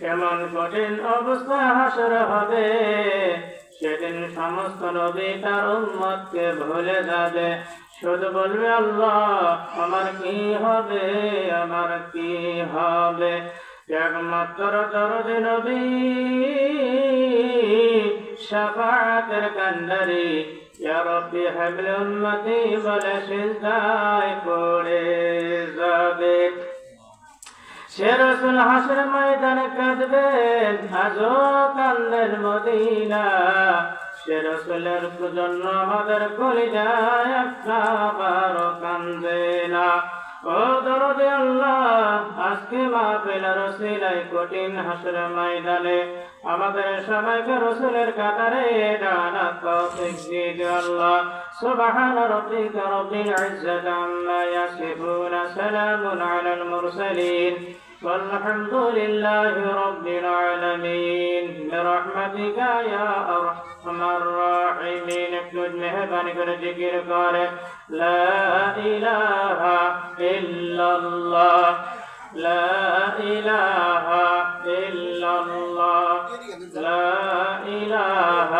এমন কঠিন অবস্থা হাসর হবে, সেদিন সমস্ত নবী তার উম্মতকে ভুলে যাবে। শুধু বলবে, আল্লাহ, আমার কি হবে? আমার কি হবে? একমাত্র দরদ নবী শাফাতের কান্ডারি। ইয়া রব্বি হাবলি উম্মতি বলে সিজদায় পড়ে যাবে সে রসুল হাসর ময়দানে কাঁদবেন আজও কান্দেন মদিনা। সে রসুলের জন্য আমাদের কলিজায় একটা বারো কান্দে না। ও দরদে আল্লাহ, আজকে মা পেলা রসিলাই কঠিন হাসর ময়দানে আমাদের সবাইকে রসুলের কাতারে ডানা তৌফিক দিয়ে আল্লাহ। সুবহান রাব্বিকা রব্বিল ইজ্জাতি আম্মা ইয়াসিফুন, সালামুন আলাল মুরসালিন। والحمد لله رب العالمين برحمتك يا أرحم الراحمين اكتب مهبان كل ذكر قال لا إله إلا الله لا إله إلا الله لا إله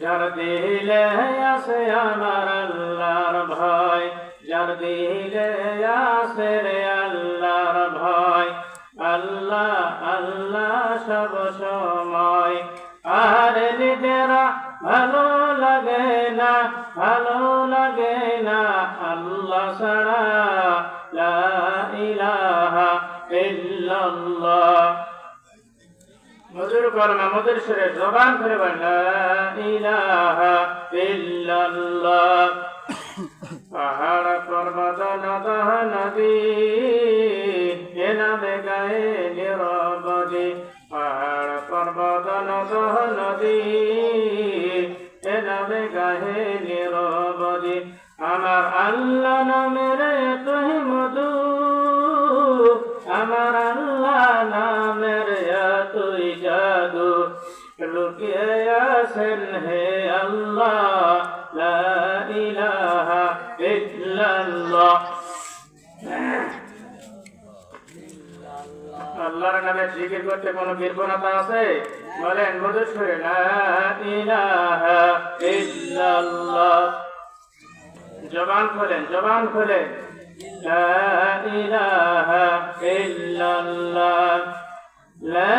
যার দিলে আছে আমার আল্লাহর ভয় যার দিলে আল্লাহ আল্লাহ সব সময়। আর নিজেরা ভালো লাগে না, ভালো লাগে না আল্লাহ ছাড়া লা ইলাহা ইল্লাল্লাহ। মধুর কলমা মধুর সুরে জবান করে বলেন, লা ইলাহা ইল্লাল্লাহ। পাহাড় পর্বত নদ নদী পাহাড় পর্বত নদ নদী এ নামে গায়ে নিরবধি আমার আল্লাহ নামের তুই মধু। আমার আল্লাহ নামের তুই জাদু। লুকিয়ে আছেন হে আল্লাহ, লা ইলাহা ইল্লাল্লাহ। আল্লাহর নামে জিকির করতে কোনো বিরবনতা আছে? বলেন মধুর সুরে জবান খোলেন জবান খোলেন। লা ইলাহা ইল্লাল্লাহ। লা